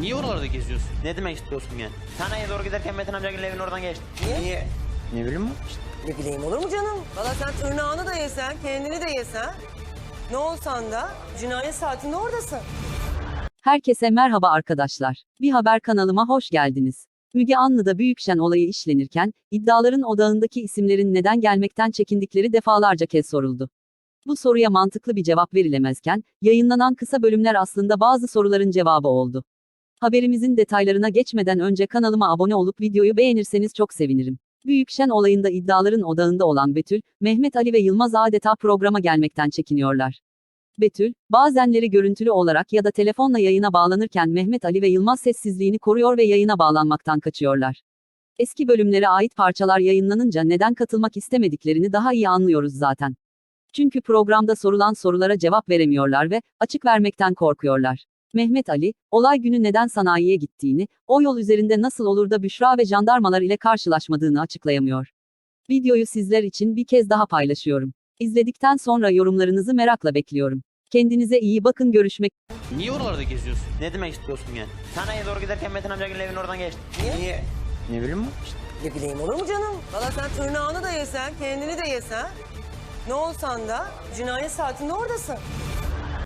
Niye oralarda geziyorsun? Ne demek istiyorsun yani? Sanayiye doğru giderken Metin amcanın evinin oradan geçtim. Niye? Ne bileyim mi? Ne bileyim olur mu canım? Valla sen tırnağını da yesen, kendini de yesen. Ne olsan da cinayet saatinde oradasın. Herkese merhaba arkadaşlar. Bir haber kanalıma hoş geldiniz. Müge Anlı'da Büyükşen olayı işlenirken, iddiaların odağındaki isimlerin neden gelmekten çekindikleri defalarca kez soruldu. Bu soruya mantıklı bir cevap verilemezken, yayınlanan kısa bölümler aslında bazı soruların cevabı oldu. Haberimizin detaylarına geçmeden önce kanalıma abone olup videoyu beğenirseniz çok sevinirim. Büyükşen olayında iddiaların odağında olan Betül, Mehmet Ali ve Yılmaz adeta programa gelmekten çekiniyorlar. Betül, bazenleri görüntülü olarak ya da telefonla yayına bağlanırken Mehmet Ali ve Yılmaz sessizliğini koruyor ve yayına bağlanmaktan kaçıyorlar. Eski bölümlere ait parçalar yayınlanınca neden katılmak istemediklerini daha iyi anlıyoruz zaten. Çünkü programda sorulan sorulara cevap veremiyorlar ve açık vermekten korkuyorlar. Mehmet Ali, olay günü neden sanayiye gittiğini, o yol üzerinde nasıl olur da Büşra ve jandarmalar ile karşılaşmadığını açıklayamıyor. Videoyu sizler için bir kez daha paylaşıyorum. İzledikten sonra yorumlarınızı merakla bekliyorum. Kendinize iyi bakın görüşmek Niye oralarda geziyorsun? Ne demek istiyorsun yani? Sanayiye doğru giderken Metin amcanın evinin oradan geçtim. Niye? Ne bileyim mi? Ne bileyim olur mu canım? Valla sen tırnağını da yesen, kendini de yesen. Ne olsan da cinayet saatinde oradasın.